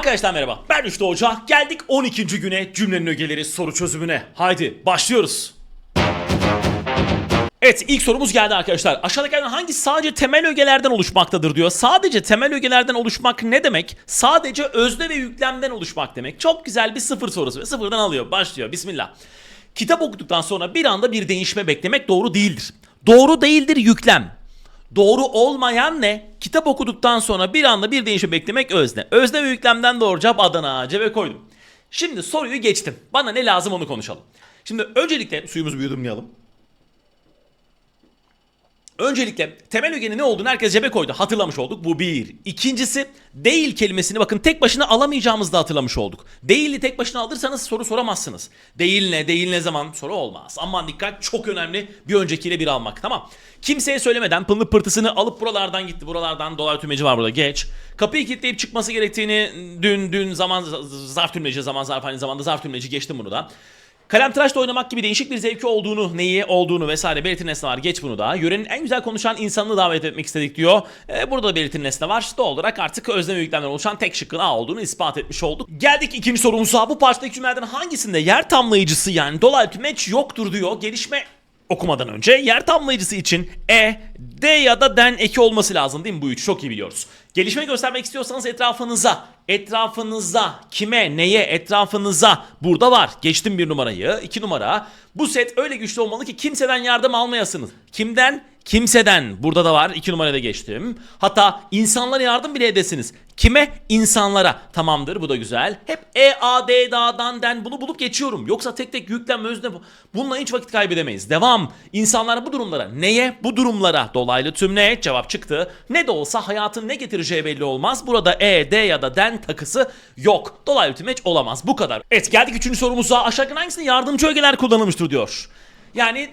Arkadaşlar merhaba. Ben Rüştü Hoca. Geldik 12. güne cümlenin ögeleri soru çözümüne. Haydi başlıyoruz. Evet ilk sorumuz geldi arkadaşlar. Aşağıdakilerden hangisi sadece temel ögelerden oluşmaktadır diyor. Sadece temel ögelerden oluşmak ne demek? Sadece özne ve yüklemden oluşmak demek. Çok güzel bir sıfır sorusu ve sıfırdan alıyor. Başlıyor. Bismillah. Kitap okuduktan sonra bir anda bir değişme beklemek doğru değildir. Doğru değildir yüklem. Doğru olmayan ne? Kitap okuduktan sonra bir anda bir değişim beklemek özne. Özne ve yüklemden doğru cevap Adana cebe koydum. Şimdi soruyu geçtim. Bana ne lazım onu konuşalım. Şimdi öncelikle suyumuzu bir yudumlayalım. Öncelikle temel ögenin ne olduğunu herkes cebe koydu. Hatırlamış olduk. Bu bir. İkincisi değil kelimesini bakın tek başına alamayacağımızı da hatırlamış olduk. Değil'i tek başına alırsanız soru soramazsınız. Değil ne, değil ne zaman soru olmaz. Aman dikkat çok önemli bir öncekiyle bir almak. Tamam. Kimseye söylemeden pılını pırtısını alıp buralardan gitti. Buralardan dolar tümeci var burada geç. Kapıyı kilitleyip çıkması gerektiğini dün dün zaman zarf tümleci zaman zarf aynı zamanda zarf tümleci geçtim bunu da. Kalem tıraşla oynamak gibi değişik bir zevki olduğunu, neyi olduğunu vesaire belirtin nesne var. Geç bunu da. Yörenin en güzel konuşan insanını davet etmek istedik diyor. Ee, burada da belirtin nesne var. Doğal olarak artık özlem yüklemden oluşan tek şıkkın A olduğunu ispat etmiş olduk. Geldik ikinci sorumuza. Bu parçadaki cümlelerden hangisinde yer tamlayıcısı yani dolaylı tümeç yoktur diyor. Gelişme okumadan önce yer tamlayıcısı için E, D ya da den eki olması lazım değil mi? Bu üç çok iyi biliyoruz. Gelişme göstermek istiyorsanız etrafınıza, etrafınıza, kime, neye, etrafınıza burada var. Geçtim bir numarayı, iki numara. Bu set öyle güçlü olmalı ki kimseden yardım almayasınız. Kimden? Kimseden. Burada da var. iki numaraya da geçtim. Hatta insanlara yardım bile edesiniz. Kime? İnsanlara. Tamamdır bu da güzel. Hep E, A, D, Da'dan, den bunu bulup geçiyorum. Yoksa tek tek yüklem, özne bu. Bununla hiç vakit kaybedemeyiz. Devam. İnsanlara bu durumlara. Neye? Bu durumlara. Dolaylı tümle cevap çıktı. Ne de olsa hayatın ne getireceği belli olmaz. Burada E, D ya da den takısı yok. Dolaylı tümeç olamaz. Bu kadar. Evet geldik üçüncü sorumuza. Aşağıdaki hangisinde yardımcı ögeler kullanılmıştır diyor. Yani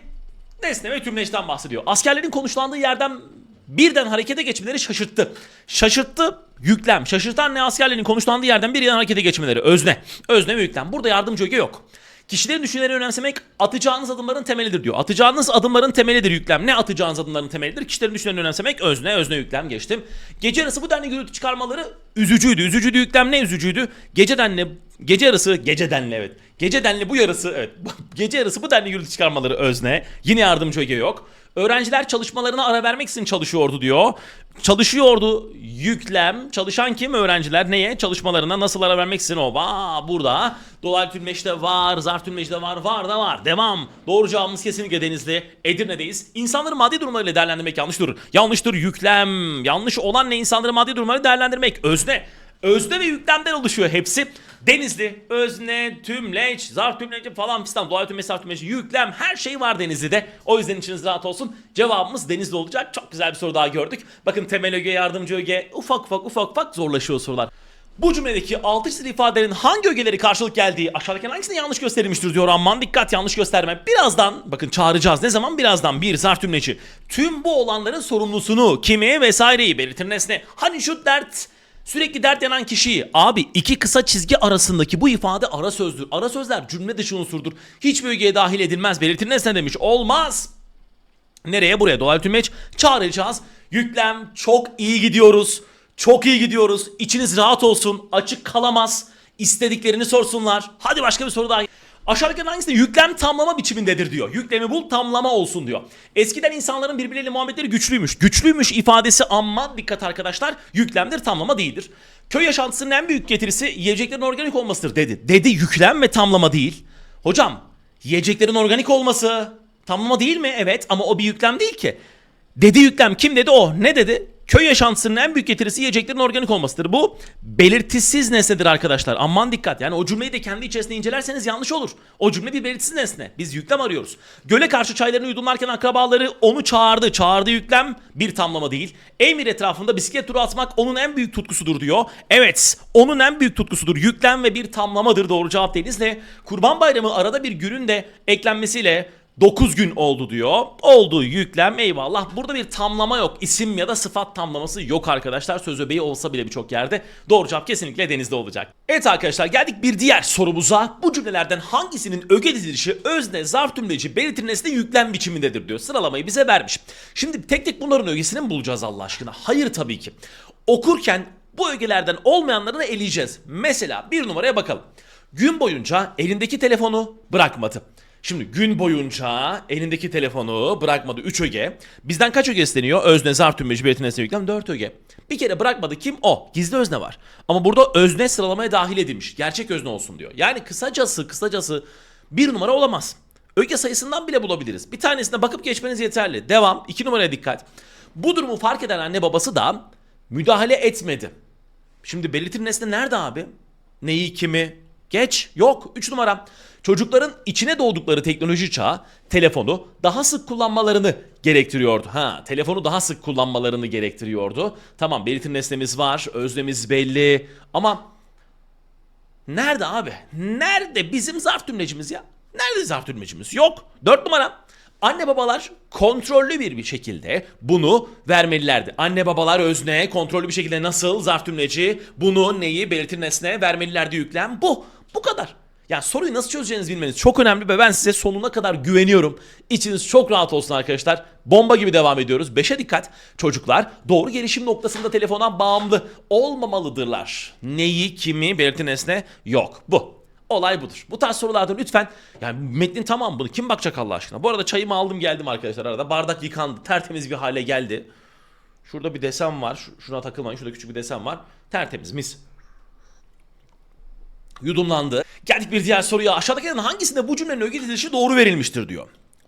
nesne ve tümleçten bahsediyor. Askerlerin konuşlandığı yerden birden harekete geçmeleri şaşırttı. Şaşırttı yüklem. Şaşırtan ne askerlerin konuşlandığı yerden birden harekete geçmeleri. Özne. Özne ve yüklem. Burada yardımcı öge yok. Kişilerin düşünceleri önemsemek atacağınız adımların temelidir diyor. Atacağınız adımların temelidir yüklem. Ne atacağınız adımların temelidir? Kişilerin düşüncelerini önemsemek özne, özne yüklem geçtim. Gece yarısı bu denli gürültü çıkarmaları üzücüydü. Üzücüydü yüklem ne üzücüydü? Gece denli, gece yarısı, gece denli evet. Gece denli bu yarısı evet. Gece yarısı bu denli gürültü çıkarmaları özne. Yine yardımcı öge yok. Öğrenciler çalışmalarına ara vermek için çalışıyordu diyor. Çalışıyordu yüklem. Çalışan kim? Öğrenciler neye? Çalışmalarına nasıl ara vermek için o? Burada. Dolaylı tülmeçte var, zarf tülmeçte var, var da var. Devam. Doğru cevabımız kesinlikle Denizli. Edirne'deyiz. İnsanları maddi durumlarıyla değerlendirmek yanlıştır. Yanlıştır yüklem. Yanlış olan ne? İnsanları maddi durumlarıyla değerlendirmek. Özne. Özne ve yüklemden oluşuyor hepsi. Denizli, özne, tümleç, zarf tümleci falan fistan, dolaylı tümleç, zarf tümleci, yüklem her şey var Denizli'de. O yüzden içiniz rahat olsun. Cevabımız Denizli olacak. Çok güzel bir soru daha gördük. Bakın temel öge, yardımcı öge ufak ufak ufak ufak zorlaşıyor sorular. Bu cümledeki altı çizili ifadelerin hangi ögeleri karşılık geldiği aşağıdaki hangisinde yanlış gösterilmiştir diyor. Aman dikkat yanlış gösterme. Birazdan bakın çağıracağız. Ne zaman? Birazdan bir zarf tümleci. Tüm bu olanların sorumlusunu, kimi vesaireyi belirtir nesne. Hani şu dert Sürekli dert yanan kişiyi abi iki kısa çizgi arasındaki bu ifade ara sözdür. Ara sözler cümle dışı unsurdur. Hiçbir ögeye dahil edilmez. Belirtir nesne demiş. Olmaz. Nereye? Buraya. Dolaylı tümeç çağıracağız. Yüklem çok iyi gidiyoruz. Çok iyi gidiyoruz. İçiniz rahat olsun. Açık kalamaz. İstediklerini sorsunlar. Hadi başka bir soru daha. Aşağıdakilerin hangisinde yüklem tamlama biçimindedir diyor. Yüklemi bul tamlama olsun diyor. Eskiden insanların birbirleriyle muhabbetleri güçlüymüş. Güçlüymüş ifadesi amma dikkat arkadaşlar yüklemdir tamlama değildir. Köy yaşantısının en büyük getirisi yiyeceklerin organik olmasıdır dedi. Dedi yüklem ve tamlama değil. Hocam yiyeceklerin organik olması tamlama değil mi? Evet ama o bir yüklem değil ki. Dedi yüklem kim dedi o ne dedi? Köy yaşantısının en büyük getirisi yiyeceklerin organik olmasıdır. Bu belirtisiz nesnedir arkadaşlar. Aman dikkat. Yani o cümleyi de kendi içerisinde incelerseniz yanlış olur. O cümle bir belirtisiz nesne. Biz yüklem arıyoruz. Göle karşı çaylarını yudumlarken akrabaları onu çağırdı. Çağırdı yüklem bir tamlama değil. Emir etrafında bisiklet turu atmak onun en büyük tutkusudur diyor. Evet onun en büyük tutkusudur. Yüklem ve bir tamlamadır doğru cevap denizle. Kurban bayramı arada bir günün de eklenmesiyle 9 gün oldu diyor. Oldu yüklem eyvallah. Burada bir tamlama yok. İsim ya da sıfat tamlaması yok arkadaşlar. Söz öbeği olsa bile birçok yerde. Doğru cevap kesinlikle denizde olacak. Evet arkadaşlar geldik bir diğer sorumuza. Bu cümlelerden hangisinin öge dizilişi özne, zarf tümleci, belirtir nesne yüklem biçimindedir diyor. Sıralamayı bize vermiş. Şimdi tek tek bunların ögesini mi bulacağız Allah aşkına? Hayır tabii ki. Okurken Bu ögelerden olmayanlarını eleyeceğiz. Mesela bir numaraya bakalım. Gün boyunca elindeki telefonu bırakmadı. Şimdi gün boyunca elindeki telefonu bırakmadı 3 öge. Bizden kaç öge isteniyor? Özne, zarf, tümleci, belirtin nesne yüklem 4 öge. Bir kere bırakmadı kim? O. Gizli özne var. Ama burada özne sıralamaya dahil edilmiş. Gerçek özne olsun diyor. Yani kısacası kısacası bir numara olamaz. Öge sayısından bile bulabiliriz. Bir tanesine bakıp geçmeniz yeterli. Devam. 2 numaraya dikkat. Bu durumu fark eden anne babası da müdahale etmedi. Şimdi belirtilen nesne nerede abi? Neyi, kimi? Geç. Yok. 3 numara. Çocukların içine doğdukları teknoloji çağı telefonu daha sık kullanmalarını gerektiriyordu. Ha, telefonu daha sık kullanmalarını gerektiriyordu. Tamam, belirtilen nesnemiz var, öznemiz belli ama nerede abi? Nerede bizim zarf tümlecimiz ya? Nerede zarf tümlecimiz? Yok. 4 numara. Anne babalar kontrollü bir bir şekilde bunu vermelilerdi. Anne babalar özne kontrollü bir şekilde nasıl zarf tümleci bunu neyi belirtir nesne vermelilerdi yüklem bu. Bu kadar. Yani soruyu nasıl çözeceğinizi bilmeniz çok önemli ve ben size sonuna kadar güveniyorum. İçiniz çok rahat olsun arkadaşlar. Bomba gibi devam ediyoruz. 5'e dikkat. Çocuklar doğru gelişim noktasında telefona bağımlı olmamalıdırlar. Neyi, kimi, belirtin nesne yok. Bu. Olay budur. Bu tarz sorularda lütfen yani metnin tamam bunu kim bakacak Allah aşkına. Bu arada çayımı aldım geldim arkadaşlar arada. Bardak yıkandı. Tertemiz bir hale geldi. Şurada bir desen var. Şu- Şuna takılmayın. Şurada küçük bir desen var. Tertemiz mis. Yudumlandı. Geldik bir diğer soruya. Aşağıdakilerin hangisinde bu cümlenin öge dizilişi doğru verilmiştir diyor.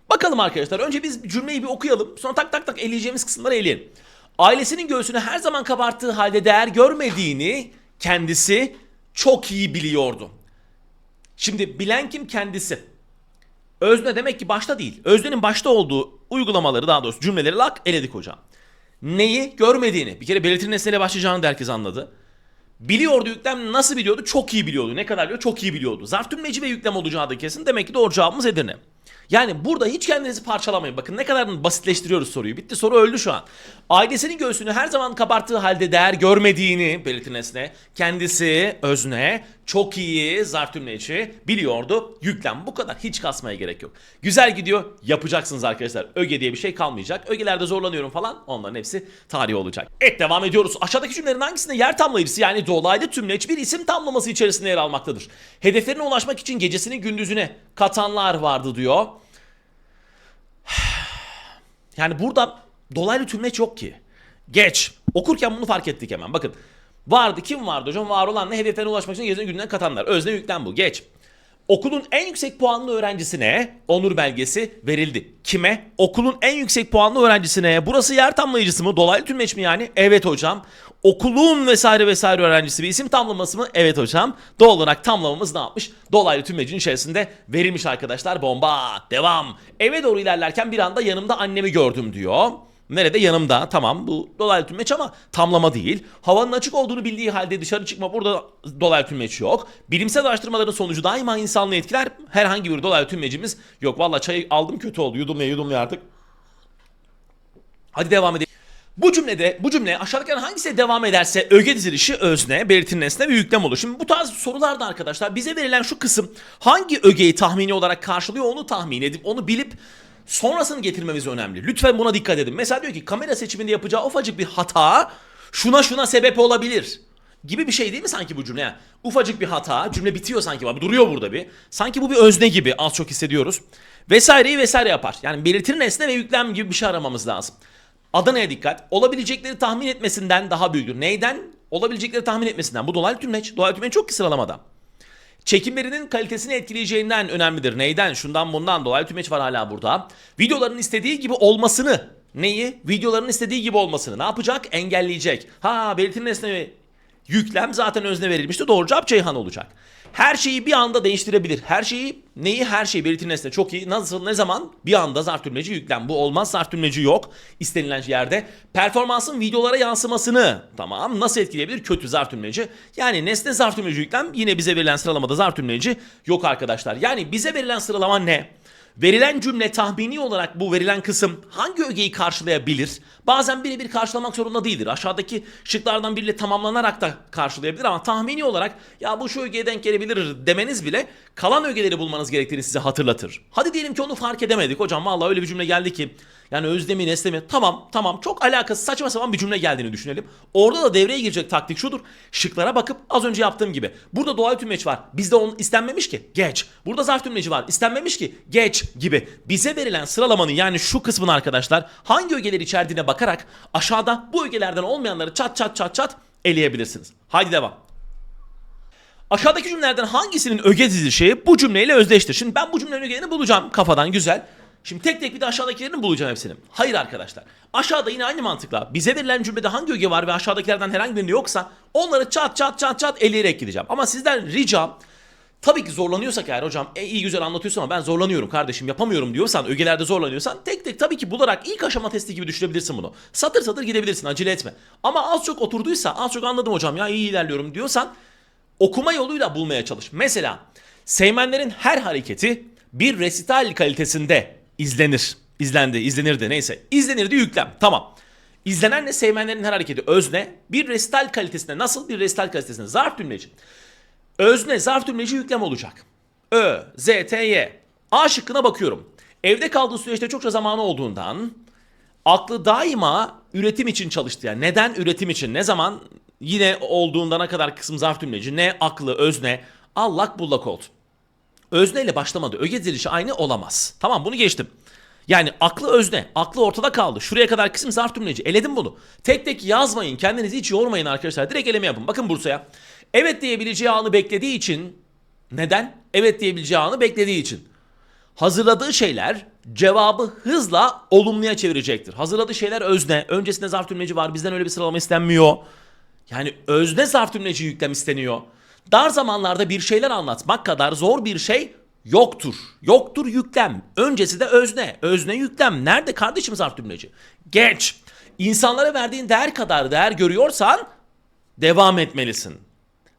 Bakalım arkadaşlar. Önce biz cümleyi bir okuyalım. Sonra tak tak tak eleyeceğimiz kısımları eleyelim. Ailesinin göğsünü her zaman kabarttığı halde değer görmediğini kendisi çok iyi biliyordu. Şimdi bilen kim kendisi? Özne demek ki başta değil. Öznenin başta olduğu uygulamaları daha doğrusu cümleleri lak eledik hocam. Neyi görmediğini bir kere belirtilen nesneyle başlayacağını da herkes anladı. Biliyordu yüklem nasıl biliyordu? Çok iyi biliyordu. Ne kadar biliyor? Çok iyi biliyordu. Zarf tümleci ve yüklem olacağı da kesin. Demek ki doğru cevabımız Edirne. Yani burada hiç kendinizi parçalamayın. Bakın ne kadar basitleştiriyoruz soruyu. Bitti soru öldü şu an. Ailesinin göğsünü her zaman kabarttığı halde değer görmediğini belirtin. Kendisi özne, çok iyi zarf tümleci biliyordu. Yüklem bu kadar. Hiç kasmaya gerek yok. Güzel gidiyor. Yapacaksınız arkadaşlar. Öge diye bir şey kalmayacak. Ögelerde zorlanıyorum falan. Onların hepsi tarih olacak. Evet devam ediyoruz. Aşağıdaki cümlelerin hangisinde yer tamlayıcısı yani dolaylı tümleç bir isim tamlaması içerisinde yer almaktadır? Hedeflerine ulaşmak için gecesini gündüzüne katanlar vardı diyor. Yani burada dolaylı tümleç yok ki. Geç. Okurken bunu fark ettik hemen. Bakın. Vardı kim vardı hocam? Var olan ne hedeflerine ulaşmak için gecesini gündüzüne katanlar. Özne yüklem bu. Geç. Okulun en yüksek puanlı öğrencisine onur belgesi verildi. Kime? Okulun en yüksek puanlı öğrencisine. Burası yer tamlayıcısı mı? Dolaylı tümleç mi yani? Evet hocam. Okulun vesaire vesaire öğrencisi bir isim tamlaması mı? Evet hocam. Doğal olarak tamlamamız ne yapmış? Dolaylı tümlecin içerisinde verilmiş arkadaşlar. Bomba. Devam. Eve doğru ilerlerken bir anda yanımda annemi gördüm diyor. Nerede? Yanımda. Tamam bu dolaylı tümleç ama tamlama değil. Havanın açık olduğunu bildiği halde dışarı çıkma burada dolaylı tümleç yok. Bilimsel araştırmaların sonucu daima insanlığı etkiler. Herhangi bir dolaylı tümlecimiz yok. Valla çayı aldım kötü oldu. Yudumlaya yudumlaya artık. Hadi devam edelim. Bu cümlede bu cümle aşağıdakilerin hangisi devam ederse öge dizilişi özne, belirtin nesne ve yüklem olur. Şimdi bu tarz sorularda arkadaşlar bize verilen şu kısım hangi ögeyi tahmini olarak karşılıyor onu tahmin edip onu bilip sonrasını getirmemiz önemli. Lütfen buna dikkat edin. Mesela diyor ki kamera seçiminde yapacağı ufacık bir hata şuna şuna sebep olabilir gibi bir şey değil mi sanki bu cümle? Ufacık bir hata, cümle bitiyor sanki. Bak, duruyor burada bir. Sanki bu bir özne gibi az çok hissediyoruz. Vesaireyi vesaire yapar. Yani belirtir nesne ve yüklem gibi bir şey aramamız lazım. Adana'ya dikkat. Olabilecekleri tahmin etmesinden daha büyüktür. Neyden? Olabilecekleri tahmin etmesinden. Bu dolaylı tümleç. Dolaylı tümleç çok ki sıralamada. Çekimlerinin kalitesini etkileyeceğinden önemlidir. Neyden? Şundan bundan. Dolaylı tümeç var hala burada. Videoların istediği gibi olmasını. Neyi? Videoların istediği gibi olmasını. Ne yapacak? Engelleyecek. Ha belirtilen nesne yüklem zaten özne verilmişti. Doğru cevap Ceyhan olacak. Her şeyi bir anda değiştirebilir. Her şeyi neyi? Her şeyi belirtilen nesne çok iyi. Nasıl ne zaman? Bir anda zarf tümleci yüklem. Bu olmaz zarf tümleci yok istenilen yerde. Performansın videolara yansımasını tamam nasıl etkileyebilir? Kötü zarf tümleci. Yani nesne zarf tümleci yüklem yine bize verilen sıralamada zarf tümleci yok arkadaşlar. Yani bize verilen sıralama ne? Verilen cümle tahmini olarak bu verilen kısım hangi ögeyi karşılayabilir? Bazen birebir karşılamak zorunda değildir. Aşağıdaki şıklardan biriyle tamamlanarak da karşılayabilir ama tahmini olarak ya bu şu ögeye denk gelebilir demeniz bile kalan ögeleri bulmanız gerektiğini size hatırlatır. Hadi diyelim ki onu fark edemedik hocam vallahi öyle bir cümle geldi ki yani Özdemir, Nesli Tamam tamam çok alakası saçma sapan bir cümle geldiğini düşünelim. Orada da devreye girecek taktik şudur. Şıklara bakıp az önce yaptığım gibi. Burada doğal tümleç var. Bizde onun istenmemiş ki. Geç. Burada zarf tümleci var. İstenmemiş ki. Geç gibi. Bize verilen sıralamanın yani şu kısmın arkadaşlar hangi ögeler içerdiğine bakarak aşağıda bu ögelerden olmayanları çat çat çat çat eleyebilirsiniz. Haydi devam. Aşağıdaki cümlelerden hangisinin öge dizilişi bu cümleyle özdeştir? Şimdi ben bu cümlenin ögelerini bulacağım kafadan güzel. Şimdi tek tek bir de aşağıdakilerini bulacağım hepsini. Hayır arkadaşlar. Aşağıda yine aynı mantıkla bize verilen cümlede hangi öge var ve aşağıdakilerden herhangi birinde yoksa onları çat çat çat çat eleyerek gideceğim. Ama sizden ricam Tabii ki zorlanıyorsak eğer hocam e, iyi güzel anlatıyorsun ama ben zorlanıyorum kardeşim yapamıyorum diyorsan ögelerde zorlanıyorsan tek tek tabii ki bularak ilk aşama testi gibi düşünebilirsin bunu. Satır satır gidebilirsin acele etme. Ama az çok oturduysa az çok anladım hocam ya iyi ilerliyorum diyorsan okuma yoluyla bulmaya çalış. Mesela Seymenlerin her hareketi bir resital kalitesinde izlenir. İzlendi, izlenirdi neyse. İzlenirdi yüklem. Tamam. İzlenen ne? Seymenlerin her hareketi özne. Bir resital kalitesinde nasıl? Bir resital kalitesinde. Zarf cümleci. Özne zarf cümleci yüklem olacak. Ö, Z, T, Y. A şıkkına bakıyorum. Evde kaldığı süreçte çokça zamanı olduğundan aklı daima üretim için çalıştı. Yani neden üretim için? Ne zaman? Yine olduğunda ne kadar kısım zarf cümleci. Ne aklı, özne. Allak bullak oldu. Özne ile başlamadı. Öge dizilişi aynı olamaz. Tamam bunu geçtim. Yani aklı özne. Aklı ortada kaldı. Şuraya kadar kısım zarf cümleci. Eledim bunu. Tek tek yazmayın. Kendinizi hiç yormayın arkadaşlar. Direkt eleme yapın. Bakın Bursa'ya. Evet diyebileceği anı beklediği için. Neden? Evet diyebileceği anı beklediği için. Hazırladığı şeyler cevabı hızla olumluya çevirecektir. Hazırladığı şeyler özne. Öncesinde zarf cümleci var. Bizden öyle bir sıralama istenmiyor. Yani özne zarf cümleci yüklem isteniyor. Dar zamanlarda bir şeyler anlatmak kadar zor bir şey yoktur. Yoktur yüklem. Öncesi de özne. Özne yüklem. Nerede kardeşim zarf cümleci? Geç. İnsanlara verdiğin değer kadar değer görüyorsan devam etmelisin.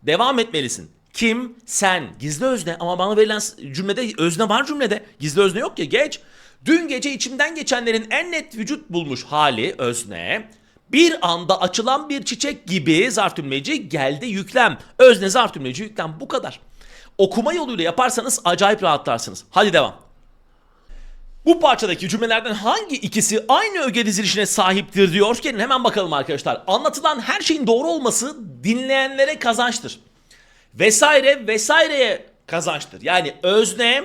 Devam etmelisin. Kim? Sen. Gizli özne ama bana verilen cümlede özne var cümlede. Gizli özne yok ya geç. Dün gece içimden geçenlerin en net vücut bulmuş hali özne. Bir anda açılan bir çiçek gibi zarf tümleci geldi yüklem. Özne zarf tümleci yüklem bu kadar. Okuma yoluyla yaparsanız acayip rahatlarsınız. Hadi devam. Bu parçadaki cümlelerden hangi ikisi aynı öge dizilişine sahiptir diyorken hemen bakalım arkadaşlar. Anlatılan her şeyin doğru olması dinleyenlere kazançtır. Vesaire vesaireye kazançtır. Yani özne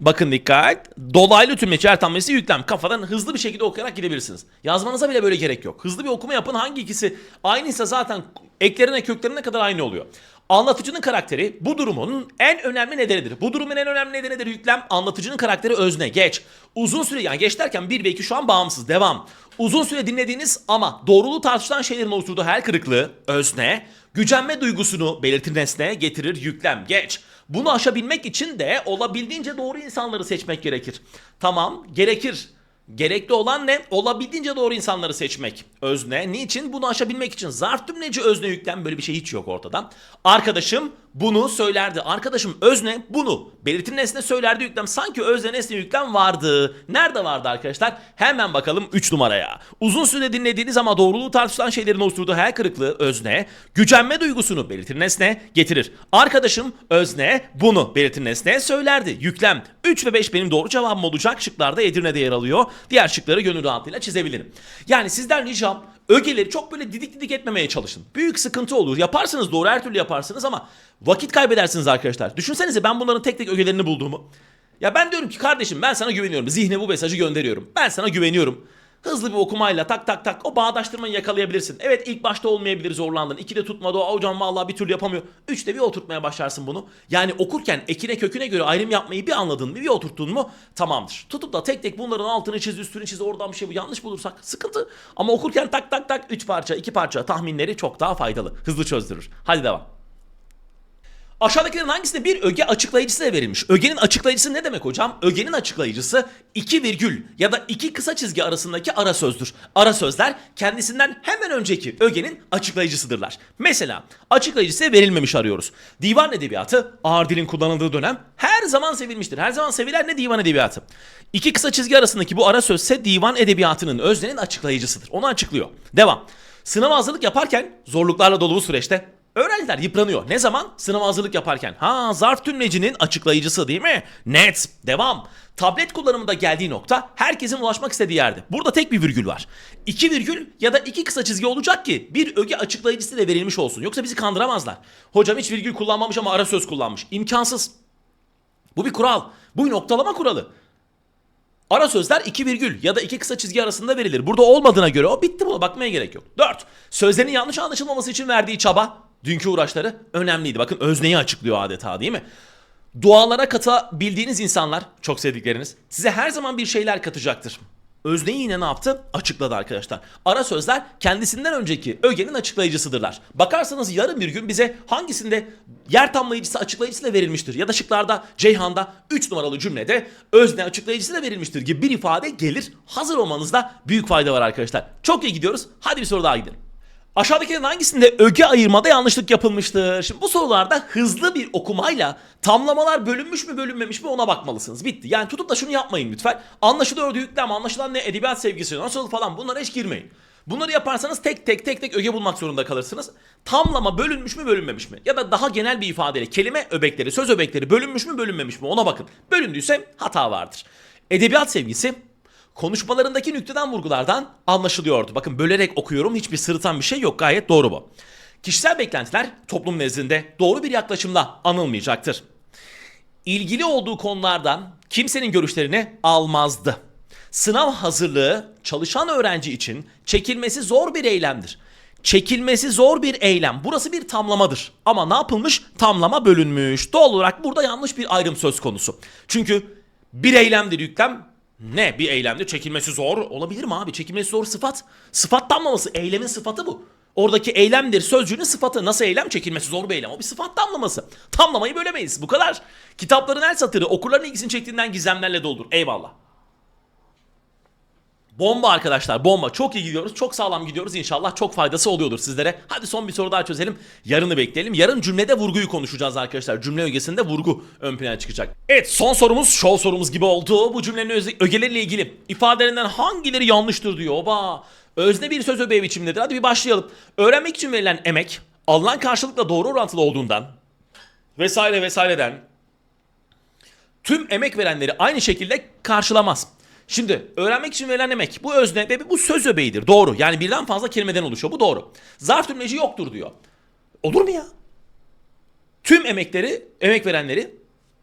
Bakın dikkat. Dolaylı tümleç ertanmesi yüklem. Kafadan hızlı bir şekilde okuyarak gidebilirsiniz. Yazmanıza bile böyle gerek yok. Hızlı bir okuma yapın. Hangi ikisi aynıysa zaten eklerine köklerine kadar aynı oluyor. Anlatıcının karakteri bu durumun en önemli nedenidir. Bu durumun en önemli nedenidir yüklem. Anlatıcının karakteri özne. Geç. Uzun süre yani geç derken 1 ve 2 şu an bağımsız. Devam. Uzun süre dinlediğiniz ama doğruluğu tartışılan şeylerin oluşturduğu hayal kırıklığı özne. Gücenme duygusunu belirtir nesne getirir yüklem. Geç. Bunu aşabilmek için de olabildiğince doğru insanları seçmek gerekir. Tamam gerekir. Gerekli olan ne? Olabildiğince doğru insanları seçmek. Özne. Niçin? Bunu aşabilmek için. Zarf tümleci özne yüklem böyle bir şey hiç yok ortada. Arkadaşım bunu söylerdi. Arkadaşım özne bunu. Belirtim nesne söylerdi yüklem. Sanki özne nesne yüklem vardı. Nerede vardı arkadaşlar? Hemen bakalım 3 numaraya. Uzun süre dinlediğiniz ama doğruluğu tartışılan şeylerin oluşturduğu hayal kırıklığı özne. Gücenme duygusunu belirtir nesne getirir. Arkadaşım özne bunu belirtir nesne söylerdi. Yüklem. 3 ve 5 benim doğru cevabım olacak. Şıklarda Edirne'de yer alıyor. Diğer şıkları gönül rahatlığıyla çizebilirim. Yani sizden ricam ögeleri çok böyle didik didik etmemeye çalışın. Büyük sıkıntı olur. Yaparsınız doğru her türlü yaparsınız ama vakit kaybedersiniz arkadaşlar. Düşünsenize ben bunların tek tek ögelerini bulduğumu. Ya ben diyorum ki kardeşim ben sana güveniyorum. Zihne bu mesajı gönderiyorum. Ben sana güveniyorum. Hızlı bir okumayla tak tak tak o bağdaştırmayı yakalayabilirsin. Evet ilk başta olmayabilir zorlandın. İkide tutmadı o hocam vallahi bir türlü yapamıyor. Üçte bir oturtmaya başlarsın bunu. Yani okurken ekine köküne göre ayrım yapmayı bir anladın mı bir oturttun mu tamamdır. Tutup da tek tek bunların altını çiz üstünü çiz oradan bir şey bu yanlış bulursak sıkıntı. Ama okurken tak tak tak üç parça iki parça tahminleri çok daha faydalı. Hızlı çözdürür. Hadi devam. Aşağıdakilerin hangisinde bir öge açıklayıcısı da verilmiş? Ögenin açıklayıcısı ne demek hocam? Ögenin açıklayıcısı iki virgül ya da iki kısa çizgi arasındaki ara sözdür. Ara sözler kendisinden hemen önceki ögenin açıklayıcısıdırlar. Mesela açıklayıcısı verilmemiş arıyoruz. Divan edebiyatı ağır dilin kullanıldığı dönem her zaman sevilmiştir. Her zaman sevilen ne divan edebiyatı? İki kısa çizgi arasındaki bu ara sözse divan edebiyatının öznenin açıklayıcısıdır. Onu açıklıyor. Devam. Sınav hazırlık yaparken zorluklarla dolu bu süreçte Öğrenciler yıpranıyor. Ne zaman? Sınav hazırlık yaparken. Ha zarf tümlecinin açıklayıcısı değil mi? Net. Devam. Tablet kullanımında geldiği nokta herkesin ulaşmak istediği yerde. Burada tek bir virgül var. İki virgül ya da iki kısa çizgi olacak ki bir öge açıklayıcısı da verilmiş olsun. Yoksa bizi kandıramazlar. Hocam hiç virgül kullanmamış ama ara söz kullanmış. İmkansız. Bu bir kural. Bu bir noktalama kuralı. Ara sözler iki virgül ya da iki kısa çizgi arasında verilir. Burada olmadığına göre o bitti buna bakmaya gerek yok. 4. Sözlerin yanlış anlaşılmaması için verdiği çaba, dünkü uğraşları önemliydi. Bakın özneyi açıklıyor adeta değil mi? Dualara katabildiğiniz insanlar, çok sevdikleriniz, size her zaman bir şeyler katacaktır. Özneyi yine ne yaptı? Açıkladı arkadaşlar. Ara sözler kendisinden önceki ögenin açıklayıcısıdırlar. Bakarsanız yarın bir gün bize hangisinde yer tamlayıcısı açıklayıcısıyla verilmiştir ya da şıklarda Ceyhan'da 3 numaralı cümlede özne açıklayıcısıyla verilmiştir gibi bir ifade gelir. Hazır olmanızda büyük fayda var arkadaşlar. Çok iyi gidiyoruz. Hadi bir soru daha gidelim. Aşağıdakilerin hangisinde öge ayırmada yanlışlık yapılmıştır? Şimdi bu sorularda hızlı bir okumayla tamlamalar bölünmüş mü bölünmemiş mi ona bakmalısınız. Bitti. Yani tutup da şunu yapmayın lütfen. Anlaşılıyor yüklem, anlaşılan ne edebiyat sevgisi, nasıl falan bunlara hiç girmeyin. Bunları yaparsanız tek tek tek tek öge bulmak zorunda kalırsınız. Tamlama bölünmüş mü bölünmemiş mi? Ya da daha genel bir ifadeyle kelime öbekleri, söz öbekleri bölünmüş mü bölünmemiş mi ona bakın. Bölündüyse hata vardır. Edebiyat sevgisi konuşmalarındaki nükteden vurgulardan anlaşılıyordu. Bakın bölerek okuyorum hiçbir sırıtan bir şey yok gayet doğru bu. Kişisel beklentiler toplum nezdinde doğru bir yaklaşımla anılmayacaktır. İlgili olduğu konulardan kimsenin görüşlerini almazdı. Sınav hazırlığı çalışan öğrenci için çekilmesi zor bir eylemdir. Çekilmesi zor bir eylem. Burası bir tamlamadır. Ama ne yapılmış? Tamlama bölünmüş. Doğal olarak burada yanlış bir ayrım söz konusu. Çünkü bir eylemdir yüklem. Ne bir eylemdir? Çekilmesi zor. Olabilir mi abi? Çekilmesi zor sıfat. Sıfat tamlaması. Eylemin sıfatı bu. Oradaki eylemdir sözcüğünün sıfatı. Nasıl eylem? Çekilmesi zor bir eylem. O bir sıfat tamlaması. Tamlamayı bölemeyiz. Bu kadar. Kitapların her satırı okurların ilgisini çektiğinden gizemlerle doldur. Eyvallah. Bomba arkadaşlar bomba. Çok iyi gidiyoruz. Çok sağlam gidiyoruz. İnşallah çok faydası oluyordur sizlere. Hadi son bir soru daha çözelim. Yarını bekleyelim. Yarın cümlede vurguyu konuşacağız arkadaşlar. Cümle ögesinde vurgu ön plana çıkacak. Evet son sorumuz show sorumuz gibi oldu. Bu cümlenin ögeleriyle ilgili ifadelerinden hangileri yanlıştır diyor. Oba. Özne bir söz öbeği biçimdedir. Hadi bir başlayalım. Öğrenmek için verilen emek alınan karşılıkla doğru orantılı olduğundan vesaire vesaireden tüm emek verenleri aynı şekilde karşılamaz. Şimdi öğrenmek için verilen emek bu özne ve bu söz öbeğidir. Doğru. Yani birden fazla kelimeden oluşuyor. Bu doğru. Zarf tümleci yoktur diyor. Olur mu ya? Tüm emekleri, emek verenleri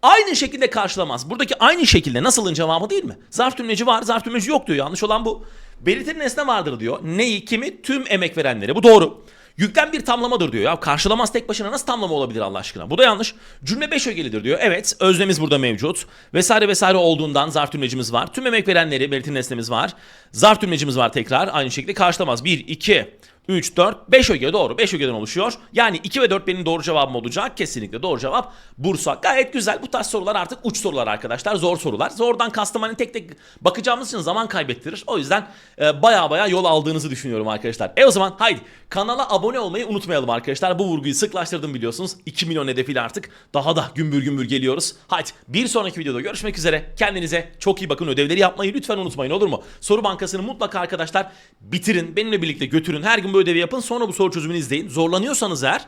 aynı şekilde karşılamaz. Buradaki aynı şekilde nasılın cevabı değil mi? Zarf tümleci var, zarf tümleci yok diyor. Yanlış olan bu. Belirtilen nesne vardır diyor. Neyi, kimi? Tüm emek verenleri. Bu doğru. Yüklem bir tamlamadır diyor. Ya karşılamaz tek başına nasıl tamlama olabilir Allah aşkına? Bu da yanlış. Cümle 5 ögelidir diyor. Evet öznemiz burada mevcut. Vesaire vesaire olduğundan zarf tümlecimiz var. Tüm emek verenleri belirtilen nesnemiz var. Zarf tümlecimiz var tekrar. Aynı şekilde karşılamaz. 1, 2, 3, 4, 5 öge doğru. 5 ögeden oluşuyor. Yani 2 ve 4 benim doğru cevabım olacak. Kesinlikle doğru cevap Bursa. Gayet güzel. Bu tarz sorular artık uç sorular arkadaşlar. Zor sorular. Zordan kastım hani tek tek bakacağımız için zaman kaybettirir. O yüzden e, baya baya yol aldığınızı düşünüyorum arkadaşlar. E o zaman haydi kanala abone olmayı unutmayalım arkadaşlar. Bu vurguyu sıklaştırdım biliyorsunuz. 2 milyon hedefiyle artık daha da gümbür gümbür geliyoruz. Haydi bir sonraki videoda görüşmek üzere. Kendinize çok iyi bakın. Ödevleri yapmayı lütfen unutmayın olur mu? Soru bankasını mutlaka arkadaşlar bitirin. Benimle birlikte götürün. Her gün bu ödevi yapın. Sonra bu soru çözümünü izleyin. Zorlanıyorsanız eğer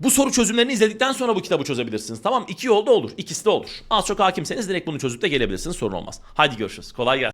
bu soru çözümlerini izledikten sonra bu kitabı çözebilirsiniz. Tamam İki yolda olur. İkisi de olur. Az çok hakimseniz direkt bunu çözüp de gelebilirsiniz. Sorun olmaz. Haydi görüşürüz. Kolay gelsin.